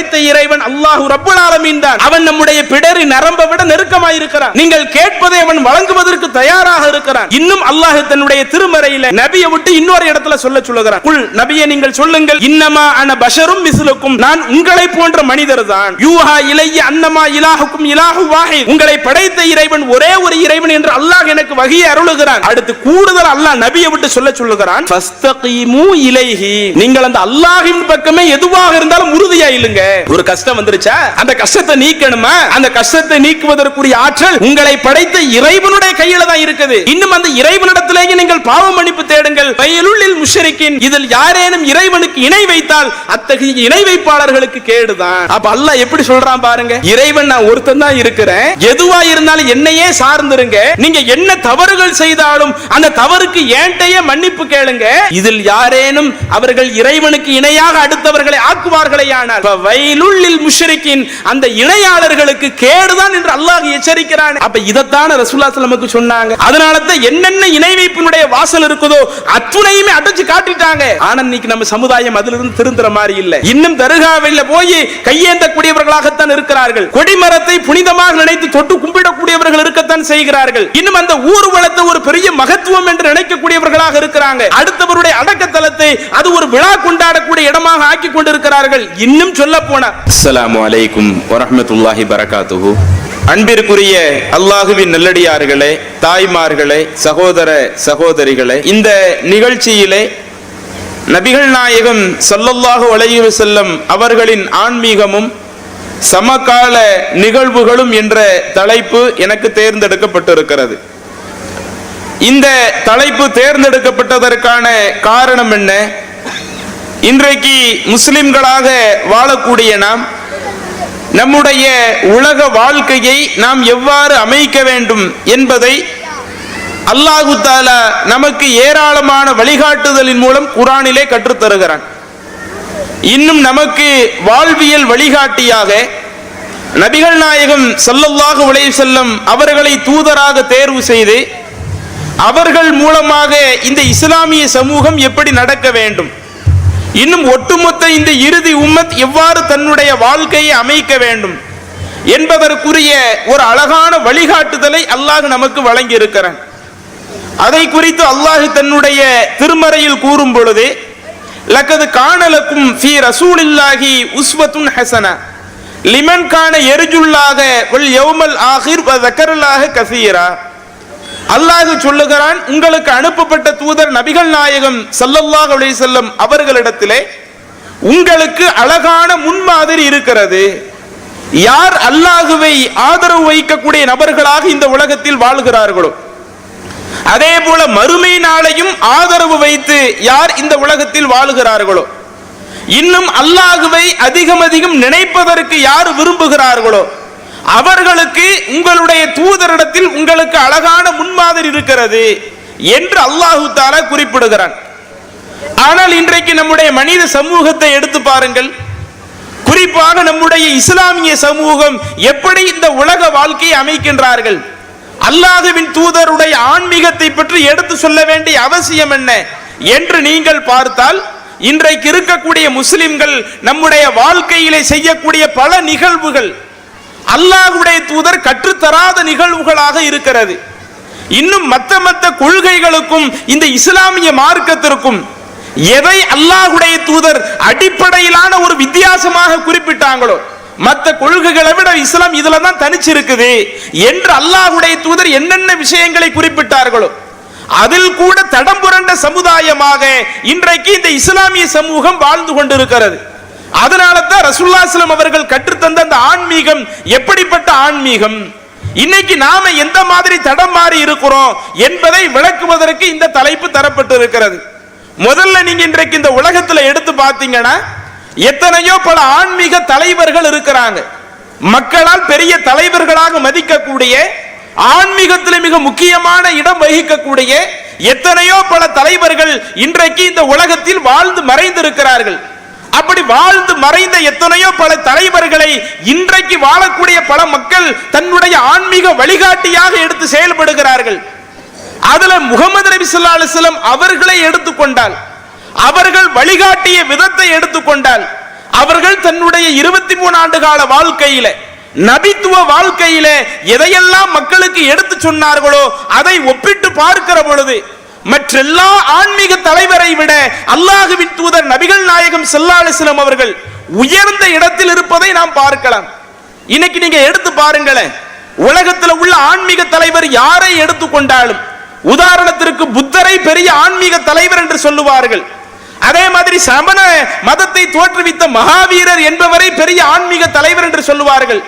படைத்த இறைவன் அல்லாஹு ரப்புல் ஆலமீன் தான். அவன் நம்முடைய பிடரி நரம்ப விட நெருக்கமாக இருக்கிறான் நீங்கள் கேட்பதை அவன் வழங்குவதற்கு தயாராக இருக்கிறான். இன்னும் அல்லாஹ் தன்னுடைய திருமறையில நபியை விட்டு இன்னொரு இடத்துல சொல்ல சொல்லுகிறான். குல் நபியை நீங்கள் சொல்லுங்கள். இன்னமா அன பஷரும் மிஸ்லுக்கும். நான் உங்களை போன்ற மனிதர் தான். யூஹா இலைய அன்னமா இலாஹுக்கும் இலாஹு வாஹி உங்களை படைத்த இறைவன் ஒரே ஒரு இறைவன் என்று அல்லாஹ் எனக்கு வகையை அருளுகிறான். அடுத்து கூடுதல் அல்லாஹ் நபியை விட்டு சொல்ல சொல்லுகிறான். நீங்கள் அந்த அல்லாஹின் பக்கமே எதுவாக இருந்தாலும் உறுதியா இல்லுங்க ஒரு கஷ்டம் வந்துருச்சா? அந்த கஷ்டத்தை நீக்கணுமா? அந்த கஷ்டத்தை நீக்குவதற்குரிய ஆற்றல் உங்களை படைத்த இறைவனுடைய கையில தான் இருக்குது. இன்னும் அந்த இறைவனிடத்திலேயே நீங்கள் பாவ மன்னிப்பு தேடுங்கள். வயலுள்ளில் முஷரிக்கின் இதில் யாரேனும் இறைவனுக்கு இணை வைத்தால் அத்தகைய இணை வைப்பாளர்களுக்கு கேடுதான். அப்ப அல்ல எப்படி சொல்றான் பாருங்க? இறைவன் நான் ஒருத்தன் தான் இருக்கிறேன். எதுவா இருந்தாலும் என்னையே சார்ந்திருங்க. நீங்க என்ன தவறுகள் செய்தாலும் அந்த தவறுக்கு ஏன்டையே மன்னிப்பு கேளுங்க. இதில் யாரேனும் அவர்கள் இறைவனுக்கு இணையாக அடுத்தவர்களை ஆக்குவார்களேயானால் வயலுள்ளில் முஷரிக்கின் அந்த இணையாளர்களுக்கு கேடுதான் என்று அல்லாஹ் எச்சரிக்கிறான். அப்ப இதைத்தான் ரசூல்லா சலமுக்கு சொன்னாங்க. அதனால தான் என்னென்ன இணை வைப்பினுடைய வாசல் இருக்குதோ அத்துணையுமே அடைச்சு காட்டிட்டாங்க. ஆனா இன்னைக்கு நம்ம சமுதாயம் அதிலிருந்து திருந்துற மாதிரி இல்ல. இன்னும் தருகாவில் போய் கையேந்தக்கூடியவர்களாகத்தான் இருக்கிறார்கள். கொடிமரத்தை புனிதமாக நினைத்து தொட்டு கும்பிடக்கூடியவர்கள் இருக்கத்தான் செய்கிறார்கள். இன்னும் அந்த ஊர்வலத்தை ஒரு பெரிய மக நினைக்கக்கூடியவர்களாக இருக்கிறாங்க. அடுத்தவருடைய அடக்கத்தலத்தை அது ஒரு விழா கொண்டாடக்கூடிய இடமாக ஆக்கி கொண்டிருக்கிறார்கள். இன்னும் சொல்ல போனா வரஹ்மத்துல்லாஹி பரகாத்துஹு. அன்பிற்குரிய அல்லாஹுவின் நல்லடியார்களே தாய்மார்களே சகோதர சகோதரிகளே இந்த நிகழ்ச்சியிலே நபிகள் நாயகம் ஸல்லல்லாஹு அலைஹி வஸல்லம் அவர்களின் ஆன்மீகமும் சமகால நிகழ்வுகளும் என்ற தலைப்பு எனக்கு தேர்ந்தெடுக்கப்பட்டிருக்கிறது. இந்த தலைப்பு தேர்ந்தெடுக்கப்பட்டதற்கான காரணம் என்ன? இன்றைக்கு முஸ்லிம்களாக வாழக்கூடிய நாம் நம்முடைய உலக வாழ்க்கையை நாம் எவ்வாறு அமைக்க வேண்டும் என்பதை அல்லாஹு தாலா நமக்கு ஏராளமான வழிகாட்டுதலின் மூலம் குரானிலே கற்றுத்தருகிறான். இன்னும் நமக்கு வாழ்வியல் வழிகாட்டியாக நபிகள் நாயகம் சல்லல்லாஹு உலக செல்லம் அவர்களை தூதராக தேர்வு செய்து அவர்கள் மூலமாக இந்த இஸ்லாமிய சமூகம் எப்படி நடக்க வேண்டும்? இன்னும் ஒட்டுமொத்த இந்த இறுதி உம்மத் எவ்வாறு தன்னுடைய வாழ்க்கையை அமைக்க வேண்டும்? என்பதற்குரிய ஒரு அழகான வழிகாட்டுதலை அல்லாஹ் நமக்கு வழங்கி இருக்கிறான் அதை குறித்து அல்லாஹ் தன்னுடைய திருமறையில் கூறும் பொழுது லக்கது காணலுக்கும் ஃபி ரசூலில்லாஹி உஸ்வத்துன் ஹசனா. லிமன் கான எரிஜுல்லாக வல் யௌமல் ஆஹிர் வ தக்கரல்லாக கசீரா. அல்லாஹு சொல்லுகிறான் உங்களுக்கு அனுப்பப்பட்ட தூதர் நபிகள் நாயகம் சல்லல்லாஹ் அலி செல்லம் அவர்களிடத்திலே உங்களுக்கு அழகான முன்மாதிரி இருக்கிறது. யார் அல்லாஹுவை ஆதரவு வைக்கக்கூடிய நபர்களாக இந்த உலகத்தில் வாழ்கிறார்களோ அதே போல மறுமை நாளையும் ஆதரவு வைத்து யார் இந்த உலகத்தில் வாழுகிறார்களோ இன்னும் அல்லாஹுவை அதிகம் அதிகம் நினைப்பதற்கு யார் விரும்புகிறார்களோ அவர்களுக்கு உங்களுடைய தூதரிடத்தில் உங்களுக்கு அழகான முன்மாதிரி இருக்கிறது என்று அல்லாஹு தாலா குறிப்பிடுகிறான். ஆனால் இன்றைக்கு நம்முடைய மனித சமூகத்தை எடுத்து பாருங்கள். குறிப்பாக நம்முடைய இஸ்லாமிய சமூகம் எப்படி இந்த உலக வாழ்க்கையை அமைக்கின்றார்கள். அல்லாஹுவின் தூதருடைய ஆன்மீகத்தை பற்றி எடுத்து சொல்ல வேண்டிய அவசியம் என்ன என்று நீங்கள் பார்த்தால் இன்றைக்கு இருக்கக்கூடிய முஸ்லிம்கள் நம்முடைய வாழ்க்கையிலே செய்யக்கூடிய பல நிகழ்வுகள் அல்லாஹுடைய தூதர் கற்றுத்தராத நிகழ்வுகளாக இருக்கிறது. இன்னும் மத்த மத்த கொள்கைகளுக்கும் இந்த இஸ்லாமிய மார்க்கத்திற்கும் எதை அல்லாஹுடைய தூதர் அடிப்படையிலான ஒரு வித்தியாசமாக குறிப்பிட்டாங்களோ மற்ற கொள்கைகளை விட இஸ்லாம் இதுல தான் தனிச்சிருக்குது என்று அல்லாஹுடைய தூதர் என்னென்ன விஷயங்களை குறிப்பிட்டார்களோ அதில் கூட தடம் புரண்ட சமுதாயமாக இன்றைக்கு இந்த இஸ்லாமிய சமூகம் வாழ்ந்து கொண்டிருக்கிறது. அதனால தான் ரசுல்லாஸ்லம் அவர்கள் கற்றுத்தந்த அந்த ஆன்மீகம் எப்படிப்பட்ட ஆன்மீகம்? இன்னைக்கு நாம எந்த மாதிரி தடம் மாறி இருக்கிறோம் என்பதை விளக்குவதற்கு இந்த தலைப்பு தரப்பட்டு இருக்கிறது முதல்ல நீங்க இன்றைக்கு இந்த உலகத்துல எடுத்து பார்த்தீங்கன்னா எத்தனையோ பல ஆன்மீக தலைவர்கள் இருக்கிறாங்க. மக்களால் பெரிய தலைவர்களாக மதிக்கக்கூடிய ஆன்மீகத்தில் மிக முக்கியமான இடம் வகிக்கக்கூடிய எத்தனையோ பல தலைவர்கள் இன்றைக்கு இந்த உலகத்தில் வாழ்ந்து மறைந்திருக்கிறார்கள். அப்படி வாழ்ந்து மறைந்த எத்தனையோ பல தலைவர்களை இன்றைக்கு வாழக்கூடிய பல மக்கள் தன்னுடைய ஆன்மீக வழிகாட்டியாக எடுத்து செயல்படுகிறார்கள். அதுல முகமது நபி சொல்லா அலைஹி அவர்களை எடுத்துக்கொண்டால் அவர்கள் வழிகாட்டிய விதத்தை எடுத்துக்கொண்டால் அவர்கள் தன்னுடைய இருபத்தி மூணு ஆண்டு கால வாழ்க்கையில நபித்துவ வாழ்க்கையில எதையெல்லாம் மக்களுக்கு எடுத்து சொன்னார்களோ அதை ஒப்பிட்டு பார்க்கிற பொழுது மற்றெல்லா ஆன்மீக தலைவரை விட அல்லாஹுவின் தூதர் நபிகள் நாயகம் செல்லாலிஸ்லம் அவர்கள் உயர்ந்த இடத்தில் இருப்பதை நாம் பார்க்கலாம். இன்னைக்கு நீங்க எடுத்து பாருங்களேன். உலகத்தில் உள்ள ஆன்மீக தலைவர் யாரை எடுத்துக்கொண்டாலும் உதாரணத்திற்கு புத்தரை பெரிய ஆன்மீக தலைவர் என்று சொல்லுவார்கள். அதே மாதிரி சமண மதத்தை தோற்றுவித்த மகாவீரர் என்பவரை பெரிய ஆன்மீக தலைவர் என்று சொல்லுவார்கள்.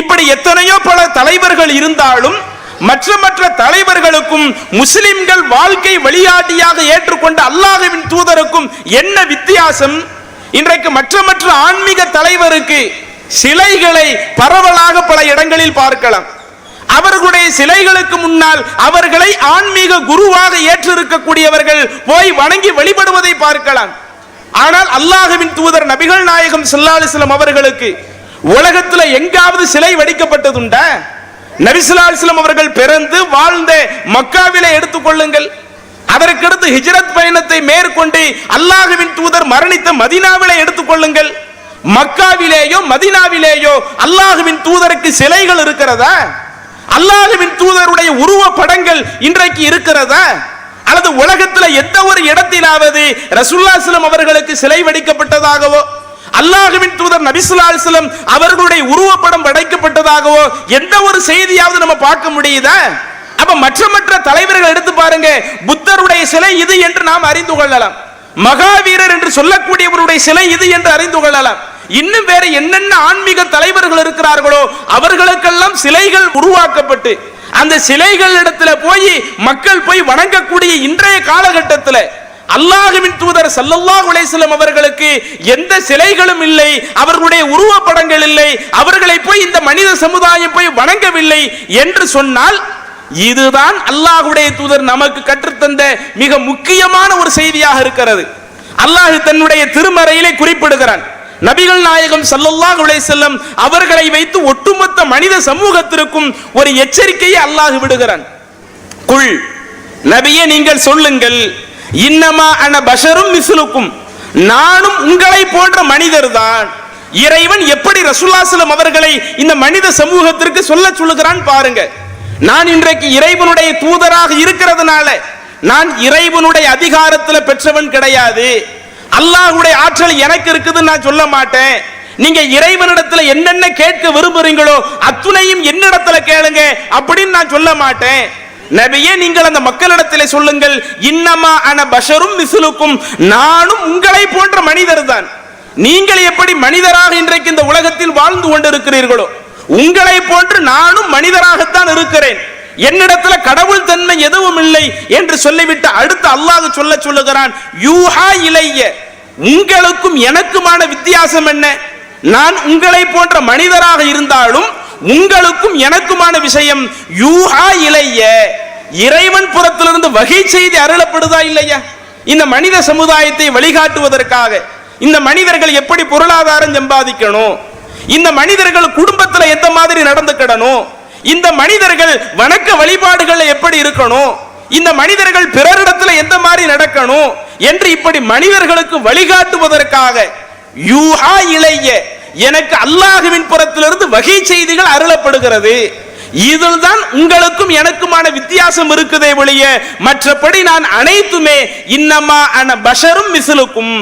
இப்படி எத்தனையோ பல தலைவர்கள் இருந்தாலும் மற்ற மற்ற தலைவர்களுக்கும் முஸ்லிம்கள் வாழ்க்கை வழிகாட்டியாக ஏற்றுக்கொண்ட அல்லாஹ்வின் தூதருக்கும் என்ன வித்தியாசம்? இன்றைக்கு மற்ற மற்ற ஆன்மீக தலைவருக்கு சிலைகளை பரவலாக பல இடங்களில் பார்க்கலாம். அவர்களுடைய சிலைகளுக்கு முன்னால் அவர்களை ஆன்மீக குருவாக ஏற்றிருக்கக்கூடியவர்கள் போய் வணங்கி வழிபடுவதை பார்க்கலாம். ஆனால் அல்லாஹுவின் தூதர் நபிகள் நாயகம் ஸல்லல்லாஹு அவர்களுக்கு உலகத்துல எங்காவது சிலை வடிக்கப்பட்டதுண்டா? நபிசுல்லாஸ்லம் அவர்கள் பிறந்து வாழ்ந்த மக்காவிலே எடுத்துக்கொள்ளுங்கள். அதற்கடுத்து ஹிஜ்ரத் பயணத்தை மேற்கொண்டு அல்லாஹுவின் தூதர் மரணித்த மதினாவிலே எடுத்துக்கொள்ளுங்கள். மக்காவிலேயோ மதீனாவிலேயோ அல்லாஹுவின் தூதருக்கு சிலைகள் இருக்கிறதா? அல்லாஹுவின் தூதருடைய உருவ படங்கள் இன்றைக்கு இருக்கிறதா? அல்லது உலகத்தில் எந்த ஒரு இடத்திலாவது ரசூல்லாஸ்லம் அவர்களுக்கு சிலை வடிக்கப்பட்டதாகவோ அல்லாஹுவின் தூதர் நபிசுல்லாஸ்லம் அவர்களுடைய உருவப்படம் படைக்கப்பட்டதாகவோ எந்த ஒரு செய்தியாவது நம்ம பார்க்க முடியுதா? அப்ப மற்ற மற்ற தலைவர்கள் எடுத்து பாருங்க புத்தருடைய சிலை இது என்று நாம் அறிந்து கொள்ளலாம். மகாவீரர் என்று சொல்லக்கூடியவருடைய சிலை இது என்று அறிந்து கொள்ளலாம். இன்னும் வேற என்னென்ன ஆன்மீக தலைவர்கள் இருக்கிறார்களோ அவர்களுக்கெல்லாம் சிலைகள் உருவாக்கப்பட்டு அந்த சிலைகள் இடத்துல போய் மக்கள் போய் வணங்கக்கூடிய இன்றைய காலகட்டத்தில் அல்லாஹுவின் தூதர் சல்லல்லா குலேசலம் அவர்களுக்கு எந்த சிலைகளும் இல்லை அவர்களுடைய உருவப்படங்கள் இல்லை அவர்களை போய் இந்த மனித சமுதாயம் போய் வணங்கவில்லை என்று சொன்னால் இதுதான் அல்லாஹுடைய தூதர் நமக்கு கற்றுத்தந்த மிக முக்கியமான ஒரு செய்தியாக இருக்கிறது. அல்லாஹு தன்னுடைய திருமறையிலே குறிப்பிடுகிறான் நபிகள் நாயகம் சல்லல்லாஹ் செல்லம் அவர்களை வைத்து ஒட்டுமொத்த மனித சமூகத்திற்கும் ஒரு எச்சரிக்கையை அல்லாஹ் விடுகிறான். குள் நபியே நீங்கள் சொல்லுங்கள் இன்னமா அன பஷரும் மிஸ்லுக்கும் நானும் உங்களை போன்ற மனிதர் தான் இறைவன் எப்படி ரசுல்லாசலம் அவர்களை இந்த மனித சமூகத்திற்கு சொல்ல சொல்லுகிறான் பாருங்க. நான் இன்றைக்கு இறைவனுடைய தூதராக இருக்கிறதுனால நான் இறைவனுடைய அதிகாரத்தில் பெற்றவன் கிடையாது. அல்லாஹ்வுடைய ஆற்றல் எனக்கு இருக்குதுன்னு நான் சொல்ல மாட்டேன். நீங்க இறைவனிடத்துல என்னென்ன கேட்க விரும்புறீங்களோ அத்துணையும் என்னிடத்துல கேளுங்க அப்படின்னு நான் சொல்ல மாட்டேன். நபியே நீங்கள் அந்த மக்களிடத்தில் சொல்லுங்கள் இன்னமா அன பஷரும் மிசுலுக்கும். நானும் உங்களை போன்ற மனிதர் தான் நீங்கள் எப்படி மனிதராக இன்றைக்கு இந்த உலகத்தில் வாழ்ந்து கொண்டிருக்கிறீர்களோ உங்களை போன்று நானும் மனிதராகத்தான் இருக்கிறேன். என்னிடத்துல கடவுள் தன்மை எதுவும் இல்லை என்று சொல்லிவிட்டு அடுத்து அல்லாஹ் சொல்ல சொல்லுகிறான் யூஹா இலைய உங்களுக்கும் எனக்குமான வித்தியாசம் என்ன? நான் உங்களை போன்ற மனிதராக இருந்தாலும் உங்களுக்கும் எனக்குமான விஷயம் யூஹா இலைய இறைவன் புறத்திலிருந்து வகை செய்தி அருளப்படுதா இல்லையா? இந்த மனித சமுதாயத்தை வழிகாட்டுவதற்காக இந்த மனிதர்கள் எப்படி பொருளாதாரம் சம்பாதிக்கணும்? இந்த மனிதர்கள் குடும்பத்துல எந்த மாதிரி நடந்துக்கிடணும் இந்த மனிதர்கள் வணக்க வழிபாடுகள் எப்படி இருக்கணும்? இந்த மனிதர்கள் பிறரிடத்துல எந்த மாதிரி நடக்கணும்? என்று இப்படி மனிதர்களுக்கு வழிகாட்டுவதற்காக யூஹா இளைய எனக்கு அல்லாஹுவின் புறத்திலிருந்து வகை செய்திகள் அருளப்படுகிறது. இதில் தான் உங்களுக்கும் எனக்குமான வித்தியாசம் இருக்குதே ஒழிய மற்றபடி நான் அனைத்துமே இன்னமா அன பஷரும் மிசிலுக்கும்.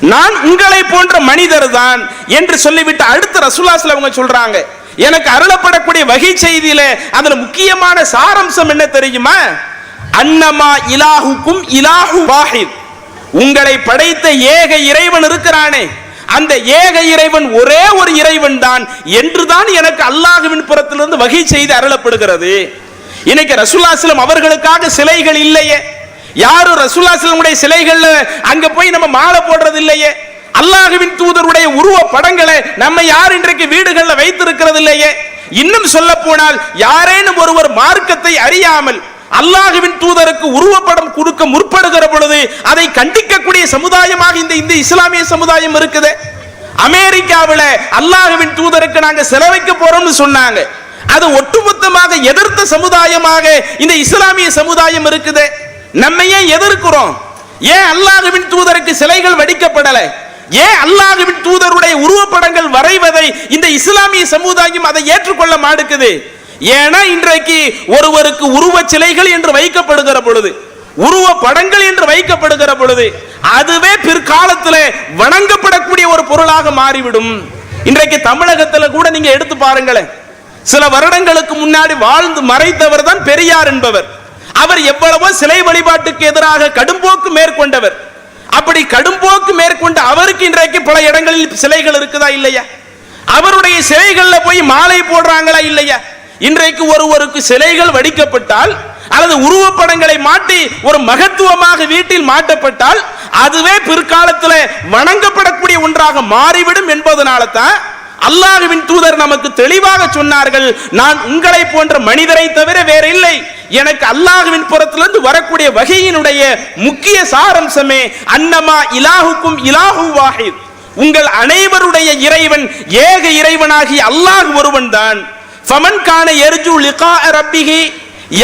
நான் உங்களை போன்ற மனிதர் தான் என்று சொல்லிவிட்டு அடுத்த ரசூலாஸ்ல அவங்க சொல்றாங்க. எனக்கு அருளப்படக்கூடிய வகை செய்தியில அதுல முக்கியமான சாரம்சம் என்ன தெரியுமா? அன்னமா இலாஹுக்கும் இலாஹு வாஹித். உங்களை படைத்த ஏக இறைவன் இருக்கிறானே. அந்த ஏக இறைவன் ஒரே ஒரு இறைவன் தான் என்றுதான் எனக்கு அல்லாஹுவின் புறத்திலிருந்து வகை செய்து அருளப்படுகிறது. இன்னைக்கு ரசூல்லாஸ்லம் அவர்களுக்காக சிலைகள் இல்லையே. யாரும் ரசுல்லாசிலமுடைய சிலைகள்ல அங்க போய் நம்ம மாலை போடுறது இல்லையே. அல்லாஹுவின் தூதருடைய உருவ படங்களை நம்ம யார் இன்றைக்கு வீடுகளில் வைத்திருக்கிறது இல்லையே. இன்னும் சொல்ல போனால் யாரேனும் ஒருவர் மார்க்கத்தை அறியாமல் அல்லாஹுவின் தூதருக்கு உருவப்படம் கொடுக்க முற்படுகிற பொழுது அதை கண்டிக்கக்கூடிய சமுதாயமாக இந்த இந்த இஸ்லாமிய சமுதாயம் இருக்குது. அமெரிக்காவில் அல்லாஹுவின் தூதருக்கு நாங்க செலவைக்க போறோம்னு சொன்னாங்க. அது ஒட்டுமொத்தமாக எதிர்த்த சமுதாயமாக இந்த இஸ்லாமிய சமுதாயம் இருக்குது. நம்ம ஏன் எதிர்க்கிறோம்? ஏன் அல்லாஹுவின் தூதருக்கு சிலைகள் வடிக்கப்படலை? ஏன் அல்லாஹுவின் தூதருடைய உருவப்படங்கள் வரைவதை இந்த இஸ்லாமிய சமுதாயம் அதை ஏற்றுக்கொள்ள மாட்டுக்குது? ஏன்னா இன்றைக்கு ஒருவருக்கு உருவச் சிலைகள் என்று வைக்கப்படுகிற பொழுது உருவ படங்கள் என்று வைக்கப்படுகிற பொழுது அதுவே பிற்காலத்தில் வணங்கப்படக்கூடிய ஒரு பொருளாக மாறிவிடும். இன்றைக்கு தமிழகத்தில் கூட நீங்க எடுத்து பாருங்களேன். சில வருடங்களுக்கு முன்னாடி வாழ்ந்து மறைத்தவர் தான் பெரியார் என்பவர். அவர் எவ்வளவோ சிலை வழிபாட்டுக்கு எதிராக கடும்போக்கு மேற்கொண்டவர். அப்படி கடும்போக்கு மேற்கொண்ட அவருக்கு இன்றைக்கு பல இடங்களில் சிலைகள் இருக்குதா இல்லையா? அவருடைய சிலைகள்ல போய் மாலை போடுறாங்களா இல்லையா? இன்றைக்கு ஒருவருக்கு சிலைகள் வடிக்கப்பட்டால் அல்லது உருவப்படங்களை மாட்டி ஒரு மகத்துவமாக வீட்டில் மாட்டப்பட்டால் அதுவே பிற்காலத்தில் வணங்கப்படக்கூடிய ஒன்றாக மாறிவிடும் என்பதனால தான் அல்லாஹுவின் தூதர் நமக்கு தெளிவாக சொன்னார்கள் நான் உங்களை போன்ற மனிதரை தவிர வேற இல்லை எனக்கு அல்லாஹுவின் புறத்திலிருந்து வரக்கூடிய வகையினுடைய முக்கிய சாரம்சமே அன்னமா இலாஹுக்கும் இலாஹு வாஹித். உங்கள் அனைவருடைய இறைவன் ஏக இறைவனாகி அல்லாஹ் ஒருவன் தான் ஃபமன் கான எர்ஜு லிகா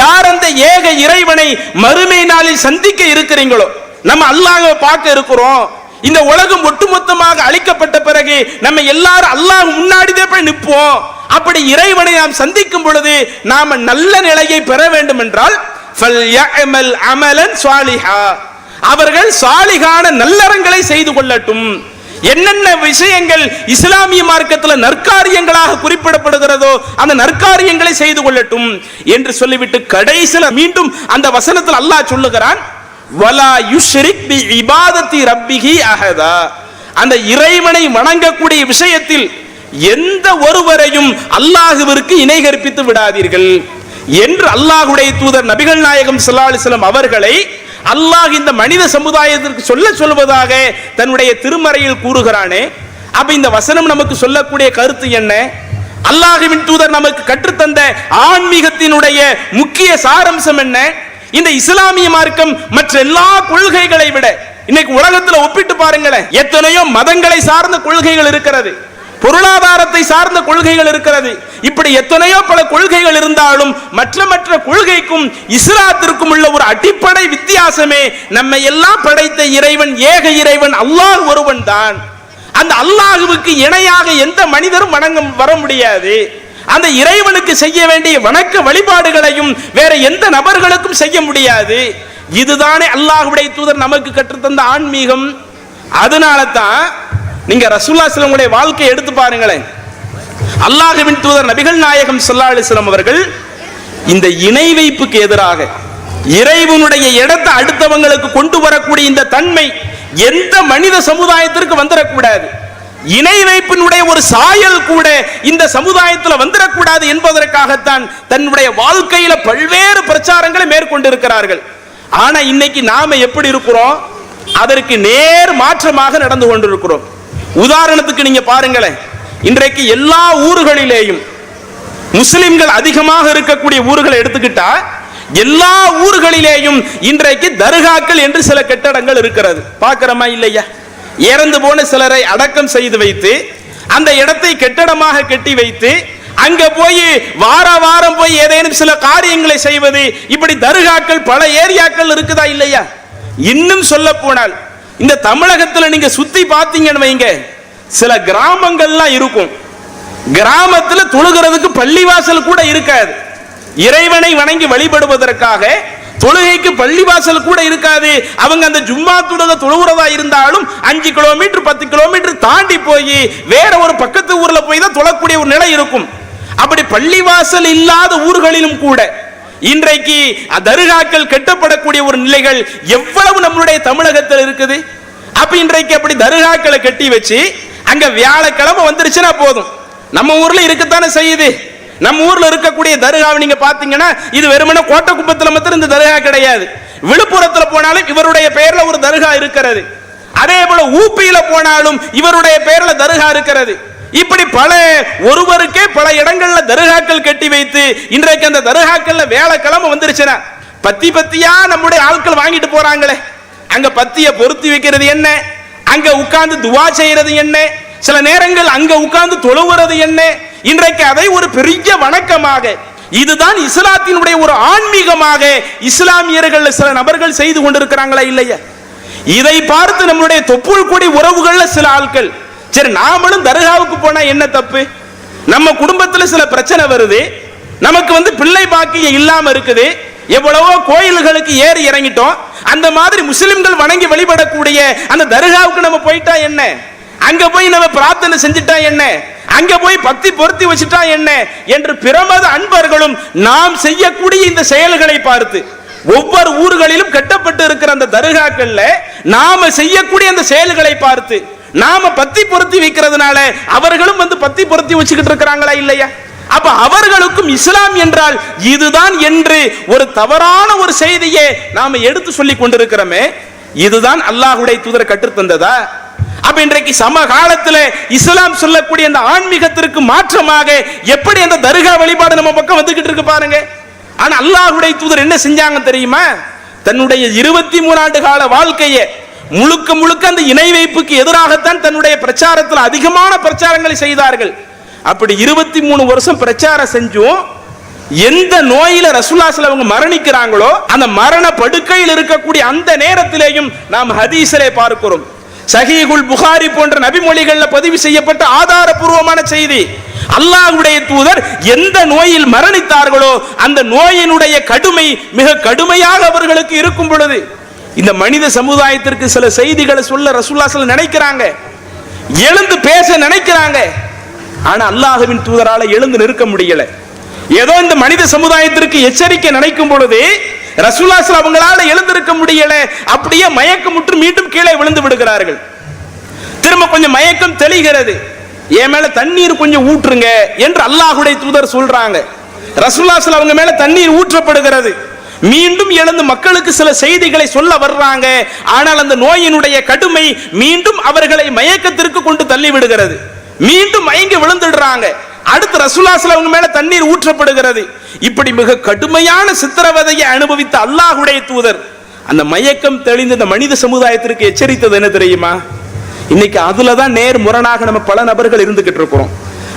யார் அந்த ஏக இறைவனை மறுமை நாளில் சந்திக்க இருக்கிறீங்களோ நம்ம அல்லாஹ்வை பார்க்க இருக்கிறோம். இந்த உலகம் ஒட்டுமொத்தமாக அழிக்கப்பட்ட பிறகு நம்ம எல்லாரும் அல்லாஹ் முன்னாடிதான் போய் நிற்போம். அப்படி இறைவனை நாம் சந்திக்கும் பொழுது நாம நல்ல நிலையை பெற வேண்டும் என்றால் அமலன் அவர்கள் சாலிகான நல்லறங்களை செய்து கொள்ளட்டும். என்னென்ன விஷயங்கள் இஸ்லாமிய மார்க்கத்தில் நற்காரியங்களாக குறிப்பிடப்படுகிறதோ அந்த நற்காரியங்களை செய்து கொள்ளட்டும் என்று சொல்லிவிட்டு கடைசியில் மீண்டும் அந்த வசனத்தில் அல்லாஹ் சொல்லுகிறான் வலா யுஷ்ரிக் பி இபாதத்தி ரப்பிஹி அஹதா. அந்த இறைவனை வணங்கக்கூடிய விஷயத்தில் எந்த ஒருவரையும் அல்லாஹுவிற்கு இணை கற்பித்து விடாதீர்கள் என்று அல்லாஹுடைய தூதர் நபிகள் நாயகம் ஸல்லல்லாஹு அவர்களை அல்லாஹ் இந்த மனித சமுதாயத்திற்கு சொல்ல சொல்வதாக தன்னுடைய திருமறையில் கூறுகிறானே. அப்ப இந்த வசனம் நமக்கு சொல்லக்கூடிய கருத்து என்ன? அல்லாஹுவின் தூதர் நமக்கு கற்றுத்தந்த ஆன்மீகத்தினுடைய முக்கிய சாரம்சம் என்ன? இந்த இஸ்லாமிய மார்க்கம் மற்ற எல்லா கொள்கைகளை விட இன்னைக்கு உலகத்துல ஒப்பிட்டு பாருங்களேன் எத்தனையோ மதங்களை சார்ந்த கொள்கைகள் இருக்கிறது. பொருளாதாரத்தை சார்ந்த கொள்கைகள் இருக்கிறது. இப்படி எத்தனையோ பல கொள்கைகள் இருந்தாலும் மற்ற மற்ற கொள்கைக்கும் இஸ்லாத்திற்கும் உள்ள ஒரு அடிப்படை வித்தியாசமே நம்மை எல்லாம் படைத்த இறைவன் ஏக இறைவன் அல்லாஹ் ஒருவன் தான் அந்த அல்லாஹுவுக்கு இணையாக எந்த மனிதரும் வணங்க வர முடியாது. அந்த இறைவனுக்கு செய்ய வேண்டிய வணக்க வழிபாடுகளையும் வேற எந்த நபர்களுக்கும் செய்ய முடியாது. இதுதானே அல்லாஹுடைய தூதர் நமக்கு கற்றுத்தந்த ஆன்மீகம். அதனால தான் நீங்க ரசூல்லா சிலமுடைய வாழ்க்கையை எடுத்து பாருங்களேன். அல்லாஹுவின் தூதர் நபிகள் நாயகம் சொல்லா அலிஸ்லாம் அவர்கள் இந்த இணை வைப்புக்கு எதிராக இறைவனுடைய இடத்தை அடுத்தவங்களுக்கு கொண்டு வரக்கூடிய இந்த தன்மை எந்த மனித சமுதாயத்திற்கு வந்துடக்கூடாது இணை வைப்பினுடைய ஒரு சாயல் கூட இந்த சமுதாயத்தில் வந்துடக்கூடாது என்பதற்காகத்தான் தன்னுடைய வாழ்க்கையில பல்வேறு பிரச்சாரங்களை மேற்கொண்டிருக்கிறார்கள். ஆனா இன்னைக்கு நாம எப்படி இருக்கிறோம்? அதற்கு நேர் மாற்றமாக நடந்து கொண்டிருக்கிறோம். உதாரணத்துக்கு நீங்க பாருங்களேன் இன்றைக்கு எல்லா ஊர்களிலேயும் முஸ்லிம்கள் அதிகமாக இருக்கக்கூடிய ஊர்களை எடுத்துக்கிட்டா எல்லா ஊர்களிலேயும் இன்றைக்கு தர்காக்கள் என்று சில கட்டடங்கள் இருக்கிறது. பார்க்கிறோமா இல்லையா? இறந்து போன சிலரை அடக்கம் செய்து வைத்து அந்த இடத்தை கெட்டடமாக கட்டி வைத்து அங்க போய் வார வாரம் போய் ஏதேனும் சில காரியங்களை செய்வது இப்படி தர்காக்கள் பல ஏரியாக்கள் இருக்குதா இல்லையா? இன்னும் சொல்ல போனால் இந்த தமிழகத்தில் நீங்க சுத்தி பார்த்தீங்கன்னு வைங்க. சில கிராமங்கள்லாம் இருக்கும். கிராமத்தில் தொழுகிறதுக்கு பள்ளிவாசல் கூட இருக்காது. இறைவனை வணங்கி வழிபடுவதற்காக தொழுகைக்கு பள்ளிவாசல் கூட இருக்காது. அவங்க அந்த ஜும்மா தொழுக தொழுகிறதா இருந்தாலும் அஞ்சு கிலோமீட்டர் பத்து கிலோமீட்டர் தாண்டி போய் வேற ஒரு பக்கத்து ஊர்ல போய் தான் தொழக்கூடிய ஒரு நிலை இருக்கும். அப்படி பள்ளிவாசல் இல்லாத ஊர்களிலும் கூட இன்றைக்கு தர்காக்கள் கட்டப்படக்கூடிய ஒரு நிலைகள் எவ்வளவு நம்மளுடைய தமிழகத்தில் இருக்குது? அப்ப இன்றைக்கு அப்படி தர்காக்களை கட்டி வச்சு அங்க வியாழக்கிழமை வந்துருச்சுன்னா போதும். நம்ம ஊர்ல இருக்கத்தானே செய்யுது? நம்ம ஊர்ல இருக்கக்கூடிய தர்காவை நீங்க பாத்தீங்கன்னா இது வெறுமனே கோட்டை குப்பத்துல மாத்திரம் இந்த தர்கா கிடையாது. விழுப்புரத்துல போனாலும் இவருடைய பெயர்ல ஒரு தர்கா இருக்கிறது. அதே போல ஊப்பியில போனாலும் இவருடைய பெயர்ல தர்கா இருக்கிறது. இப்படி பல ஒருவருக்கே பல இடங்கள்ல தருகாக்கள் கட்டி வைத்து இன்றைக்கு அந்த தர்காக்கள்ல வேலைக்கிழமை வந்துருச்சுன்னா பத்தி பத்தியா நம்முடைய ஆட்கள் வாங்கிட்டு போறாங்களே. அங்க பத்திய பொருத்தி வைக்கிறது என்ன? அங்க உட்கார்ந்து துவா செய்யறது என்ன? சில நேரங்கள் அங்க உட்கார்ந்து தொழுவுறது என்ன? இன்றைக்கு அதை ஒரு பெரிய வணக்கமாக இதுதான் இஸ்லாத்தினுடைய ஒரு ஆன்மீகமாக இஸ்லாமியர்கள் சில நபர்கள் செய்து கொண்டிருக்கிறாங்களா இல்லையா? இதை பார்த்து நம்மளுடைய தொப்புள் கொடி உறவுகள்ல சில ஆட்கள் சரி நாமளும் தர்காவுக்கு போனா என்ன தப்பு? நம்ம குடும்பத்தில் சில பிரச்சனை வருது. நமக்கு வந்து பிள்ளை பாக்கியம் இல்லாம இருக்குது. எவ்வளவோ கோயில்களுக்கு ஏறி இறங்கிட்டோம். அந்த மாதிரி முஸ்லிம்கள் வணங்கி வழிபடக்கூடிய அந்த தர்காவுக்கு நம்ம போயிட்டா என்ன? அங்க போய் நம்ம பிரார்த்தனை செஞ்சுட்டா என்ன? அங்க போய் பத்தி பொருத்தி வச்சுட்டா என்ன? என்று பிரமத அன்பர்களும் நாம் செய்யக்கூடிய இந்த செயல்களை பார்த்து ஒவ்வொரு ஊர்களிலும் கட்டப்பட்டு இருக்கிற அந்த தர்காக்கள்ல நாம செய்யக்கூடிய அந்த செயல்களை பார்த்து நாம பத்தி பொருத்தி வைக்கிறதுனால அவர்களும் வந்து பத்தி பொருத்தி வச்சுக்கிட்டு இருக்கிறாங்களா இல்லையா? அப்ப அவர்களுக்கும் இஸ்லாம் என்றால் இதுதான் என்று ஒரு தவறான ஒரு செய்தியை நாம எடுத்து சொல்லி கொண்டிருக்கிறோமே இதுதான் அல்லாஹுடைய தூதர் கற்றுத்தந்ததா அப்ப இன்றைக்கு சமகாலத்தில் இஸ்லாம் சொல்லக்கூடிய அந்த ஆன்மீகத்திற்கு மாற்றமாக எப்படி அந்த தர்கா வழிபாடு நம்ம பக்கம் வந்துகிட்டு இருக்கு பாருங்க. ஆனா அல்லாஹுடைய தூதர் என்ன செஞ்சாங்க தெரியுமா? தன்னுடைய இருபத்தி மூணு ஆண்டு கால வாழ்க்கையை முழுக்க முழுக்க அந்த இணை வைப்புக்கு எதிராகத்தான் தன்னுடைய பிரச்சாரத்தில் அதிகமான பிரச்சாரங்களை செய்தார்கள். அப்படி இருபத்தி மூணு வருஷம் பிரச்சாரம் செஞ்சும். எந்த நோயில ரசூலாஸ்ல அவங்க மரணிக்கிறாங்களோ அந்த மரண படுக்கையில் இருக்கக்கூடிய அந்த நேரத்திலேயும் நாம் ஹதீஸிலே பார்க்கிறோம். சஹீகுல் புகாரி போன்ற நபிமொழிகளில் பதிவு செய்யப்பட்ட ஆதாரபூர்வமான செய்தி அல்லாஹ்வுடைய தூதர் எந்த நோயில் மரணித்தார்களோ அந்த நோயினுடைய கடுமை மிக கடுமையாக அவர்களுக்கு இருக்கும் பொழுது இந்த மனித சமுதாயத்திற்கு சில செய்திகளை சொல்ல ரசூல்லாஸ்ல நினைக்கிறாங்க. எழுந்து பேச நினைக்கிறாங்க. ஆனா அல்லாஹுவின் தூதரால எழுந்து நிற்க முடியல. ஏதோ இந்த மனித சமுதாயத்திற்கு எச்சரிக்கை நினைக்கும் பொழுது ரசூல்லாஸ்ல அவங்களால எழுந்திருக்க முடியல. அப்படியே மயக்கம் முற்று மீண்டும் கீழே விழுந்து விடுகிறார்கள். திரும்ப கொஞ்சம் மயக்கம் தெளிகிறது. என் மேல தண்ணீர் கொஞ்சம் ஊற்றுங்க என்று அல்லாஹுடைய தூதர் சொல்றாங்க. ரசூல்லாஸ்ல அவங்க மேல தண்ணீர் ஊற்றப்படுகிறது. மீண்டும் எழுந்து மக்களுக்கு சில செய்திகளை சொல்ல வர்றாங்க. ஆனால் அந்த நோயினுடைய கடுமை மீண்டும் அவர்களை மயக்கத்திற்கு கொண்டு தள்ளி விடுகிறது மீண்டும் மயங்கி விழுந்துடுறாங்க. அடுத்து ரசுல்லாஸ்ல அவங்க மேல தண்ணீர் ஊற்றப்படுகிறது. இப்படி மிக கடுமையான சித்திரவதையை அனுபவித்த அல்லாஹுடைய தூதர் அந்த மயக்கம் தெளிந்த இந்த மனித சமுதாயத்திற்கு எச்சரித்தது என்ன தெரியுமா? இன்னைக்கு அதுல தான் நேர் முரணாக நம்ம பல நபர்கள் இருந்துகிட்டு இருக்கிறோம்.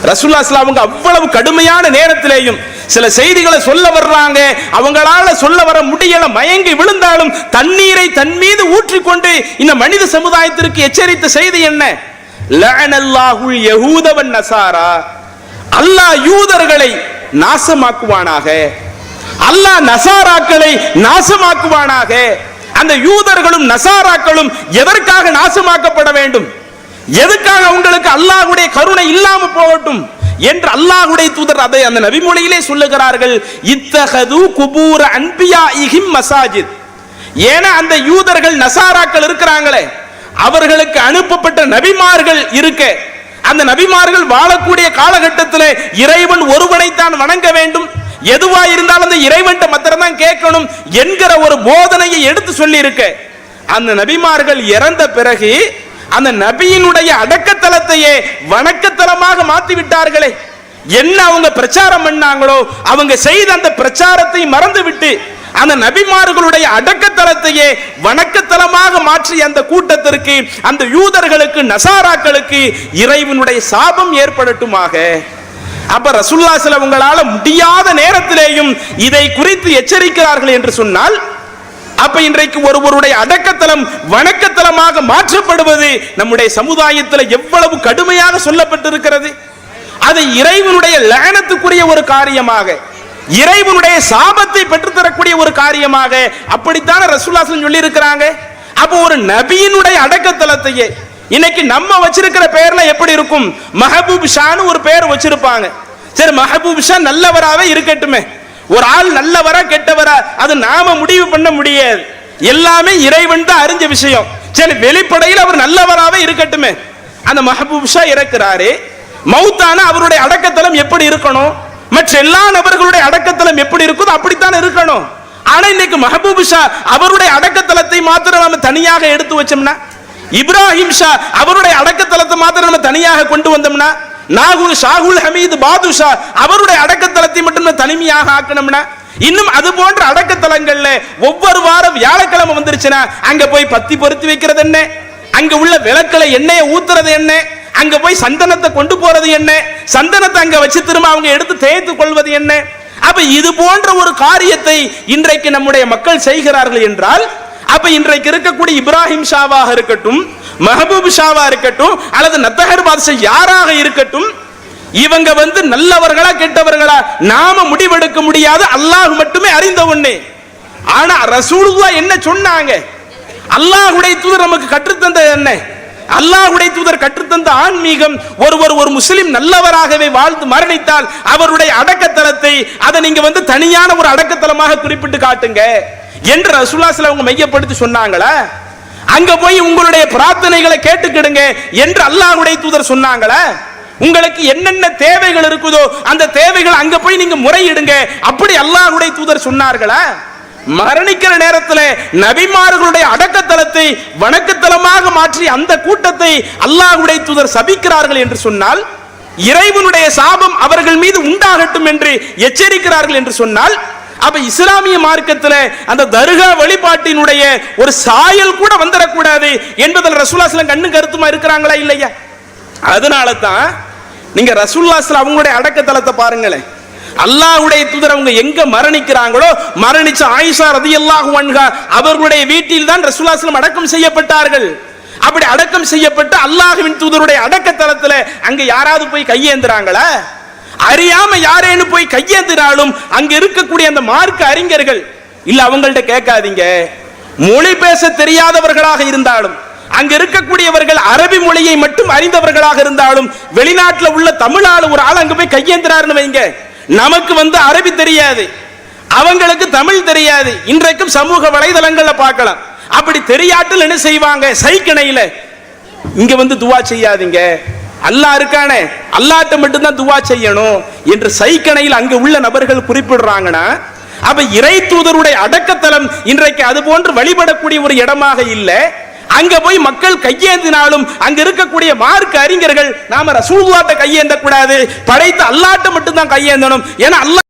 ரசுல்லாஸ்ல அவங்க அவ்வளவு கடுமையான நேரத்திலேயும் சில செய்திகளை சொல்ல வர்றாங்க. அவங்களால சொல்ல வர முடியல மயங்கி விழுந்தாலும் தண்ணீரை தன் மீது ஊற்றிக்கொண்டு இந்த மனித சமுதாயத்திற்கு எச்சரித்த செய்தி என்ன? லஅனல்லாஹுல் யஹூதவன் நசாரா. அல்லாஹ் யூதர்களை நாசமாக்குவானாக. அல்லாஹ் நசாராக்களை நாசமாக்குவானாக. அந்த யூதர்களும் நசாராக்களும் எதற்காக நாசமாக்கப்பட வேண்டும்? எதுக்காக உங்களுக்கு அல்லாஹ்வுடைய கருணை இல்லாம போகட்டும்? என்று அல்லாஹுடைய தூதர் அதை அந்த நபிமொழியிலே சொல்லுகிறார்கள். இத்தகது குபூர அன்பியா இஹிம் மசாஜித். ஏன்னா அந்த யூதர்கள் நசாராக்கள் இருக்கிறாங்களே அவர்களுக்கு அனுப்பப்பட்ட நபிமார்கள் இருக்க அந்த நபிமார்கள் வாழக்கூடிய காலகட்டத்தில் இறைவன் ஒருவனைத்தான் வணங்க வேண்டும். எதுவா இருந்தாலும் அந்த இறைவன் மாத்திரம் தான் கேட்கணும் என்கிற ஒரு போதனையை எடுத்து சொல்லி இருக்க அந்த நபிமார்கள் இறந்த பிறகு அந்த நபியினுடைய அடக்கத்தலத்தையே வணக்கத்தலமாக மாத்தி விட்டார்களே என்ன அவங்க பிரச்சாரம் பண்ணாங்களோ அவங்க செய்த அந்த பிரச்சாரத்தை மறந்து விட்டு அந்த நபிமார்களுடைய அடக்கத்தலத்தையே வணக்கத்தலமாக மாற்றிய அந்த கூட்டத்திற்கு அந்த யூதர்களுக்கு நசாராக்களுக்கு இறைவனுடைய சாபம் ஏற்படட்டுமாக. அப்ப ரசுல்லா சிலவங்களால முடியாத நேரத்திலேயும் இதை குறித்து எச்சரிக்கிறார்கள் என்று சொன்னால் அப்ப இன்றைக்கு ஒருவருடைய அடக்கத்தலம் வணக்கத்தலமாக மாற்றப்படுவது நம்முடைய சமுதாயத்தில் எவ்வளவு கடுமையாக சொல்லப்பட்டிருக்கிறது. அது இறைவனுடைய லயனத்துக்குரிய ஒரு காரியமாக இறைவனுடைய சாபத்தை பெற்றுத்தரக்கூடிய ஒரு காரியமாக. அப்படித்தான ரசூல்லாசன் சொல்லி இருக்கிறாங்க அப்போ ஒரு நபியினுடைய அடக்கத்தலத்தையே இன்னைக்கு நம்ம வச்சிருக்கிற பெயர்ல எப்படி இருக்கும்? மஹபூப் ஷான்னு ஒரு பெயர் வச்சிருப்பாங்க. சரி மஹபூப் ஷா நல்லவராவே இருக்கட்டுமே. ஒரு ஆள் நல்லவரா கெட்டவரா அது நாம முடிவு பண்ண முடியாது. எல்லாமே இறைவன் தான் அறிஞ்ச விஷயம். சரி வெளிப்படையில் அவர் நல்லவராகவே இருக்கட்டுமே. அந்த மஹபூப் ஷா இறக்குறாரு. மௌத்தான அவருடைய அடக்கத்தலம் எப்படி இருக்கணும்? மற்ற எல்லா நபர்களுடைய அடக்கத்தலம் எப்படி இருக்குதோ அப்படித்தான் இருக்கணும். ஆனா இன்னைக்கு மஹபூப் ஷா அவருடைய அடக்கத்தலத்தை மாத்திரம் நம்ம தனியாக எடுத்து வச்சோம்னா இப்ராஹிம் ஷா அவருடைய அடக்கத்தலத்தை மாத்திரம் நம்ம தனியாக கொண்டு வந்தோம்னா நாகூர் ஷாகுல் ஹமீது பாதுஷா அவருடைய அடக்கத்தலத்தை மட்டும் தனிமையாக ஆக்கணும்னா இன்னும் அது போன்ற அடக்கத்தலங்கள்ல ஒவ்வொரு வாரம் வியாழக்கிழமை வந்துருச்சுன்னா அங்க போய் பத்தி பொருத்தி வைக்கிறது என்ன? அங்க உள்ள விளக்கலை எண்ணெயை ஊத்துறது என்ன? அங்க போய் சந்தனத்தை கொண்டு போறது என்ன? சந்தனத்தை அங்க வச்சு திரும்ப அவங்க எடுத்து தேய்த்து கொள்வது என்ன? அப்ப இது போன்ற ஒரு காரியத்தை இன்றைக்கு நம்முடைய மக்கள் செய்கிறார்கள் என்றால் அப்ப இன்றைக்கு இருக்கக்கூடிய இப்ராஹிம் ஷாவாக இருக்கட்டும் மஹபூப் ஷாவா இருக்கட்டும் அல்லது நத்தகர் பாதுஷா யாராக இருக்கட்டும் இவங்க வந்து நல்லவர்களா கெட்டவர்களா நாம முடிவெடுக்க முடியாது அல்லாஹ் மட்டுமே அறிந்த ஒண்ணு. ஆனா ரசூலுல்லா என்ன சொன்னாங்க? அல்லாஹுடைய தூதர் நமக்கு கற்றுத்தந்தது என்ன? அல்லாஹுடைய தூதர் கற்றுத்தந்த ஆன்மீகம் ஒருவர் ஒரு முஸ்லிம் நல்லவராகவே வாழ்ந்து மரணித்தால் அவருடைய அடக்கத்தலத்தை அதை நீங்க வந்து தனியான ஒரு அடக்கத்தலமாக குறிப்பிட்டு காட்டுங்க. என்று ரசூலுல்லாஹி அவங்க மையப்படுத்தி சொன்னாங்களா? அங்க போய் உங்களுடைய பிரார்த்தனைகளை கேட்டுக்கிடுங்க என்று அல்லாஹுடைய தூதர் சொன்னாங்களா? உங்களுக்கு என்னென்ன தேவைகள் இருக்குதோ அந்த தேவைகள் அங்க போய் நீங்க முறையிடுங்க. அப்படி அல்லாஹுடைய தூதர் சொன்னார்களா? மரணிக்கிற நேரத்தில் நபிமார்களுடைய அடக்கத்தலத்தை வணக்கத்தலமாக மாற்றி அந்த கூட்டத்தை அல்லாஹுடைய தூதர் சபிக்கிறார்கள் என்று சொன்னால் இறைவனுடைய சாபம் அவர்கள் மீது உண்டாகட்டும் என்று எச்சரிக்கிறார்கள் என்று சொன்னால் அப்ப இஸ்லாமிய மார்க்கத்தில் அந்த தர்கா வழிபாட்டினுடைய ஒரு சாயல் கூட வந்துடக்கூடாது என்பதில் ரசூலாஸ்லாம் கண்ணு கருத்துமா இருக்கிறாங்களா இல்லையா? அதனால தான் நீங்க ரசூல்லாஸ்ல அவங்களுடைய அடக்கத்தலத்தை பாருங்களேன். அல்லாஹ்வுடைய தூதர் அவங்க எங்க மரணிக்கிறாங்களோ மரணிச்ச ஆயிஷா ரதியல்லாஹு அன்ஹா அவர்களுடைய வீட்டில் தான் ரசூலுல்லாஹி அடக்கம் செய்யப்பட்டார்கள். அப்படி அடக்கம் செய்யப்பட்டு அல்லாஹுவின் தூதருடைய அடக்கத்தலத்தில் அங்க யாராவது போய் கையேந்துறாங்களா? அறியாம யாரேன்னு போய் கையேந்தினாலும் அங்க இருக்கக்கூடிய அந்த மார்க்க அறிஞர்கள் இல்ல அவங்கள்ட்ட கேட்காதீங்க. மொழி பேச தெரியாதவர்களாக இருந்தாலும் அங்க இருக்கக்கூடியவர்கள் அரபி மொழியை மட்டும் அறிந்தவர்களாக இருந்தாலும் வெளிநாட்டுல உள்ள தமிழாளு ஒரு ஆள் அங்க போய் கையேந்திராருன்னு வைங்க. நமக்கு வந்து அரபி தெரியாது. அவங்களுக்கு தமிழ் தெரியாது. இன்றைக்கும் சமூக வலைதளங்கள்ல பார்க்கலாம். அப்படி தெரியாட்டில் என்ன செய்வாங்க? சைக்கிணையில. இங்க வந்து துவா செய்யாதீங்க. அல்லா இருக்கானே. அல்லாட்ட மட்டும்தான் துவா செய்யணும் என்று சைக்கணையில் அங்கு உள்ள நபர்கள் குறிப்பிடுறாங்கன்னா அப்ப இறை தூதருடைய அடக்கத்தலம் இன்றைக்கு அது போன்று வழிபடக்கூடிய ஒரு இடமாக இல்லை. அங்க போய் மக்கள் கையேந்தினாலும் அங்க இருக்கக்கூடிய மார்க்க அறிஞர்கள் நாம ரசூல்லாட்ட கையேந்த கூடாது படைத்த அல்லாட்ட மட்டும்தான் கையேந்தணும். ஏன்னா அல்லாஹ்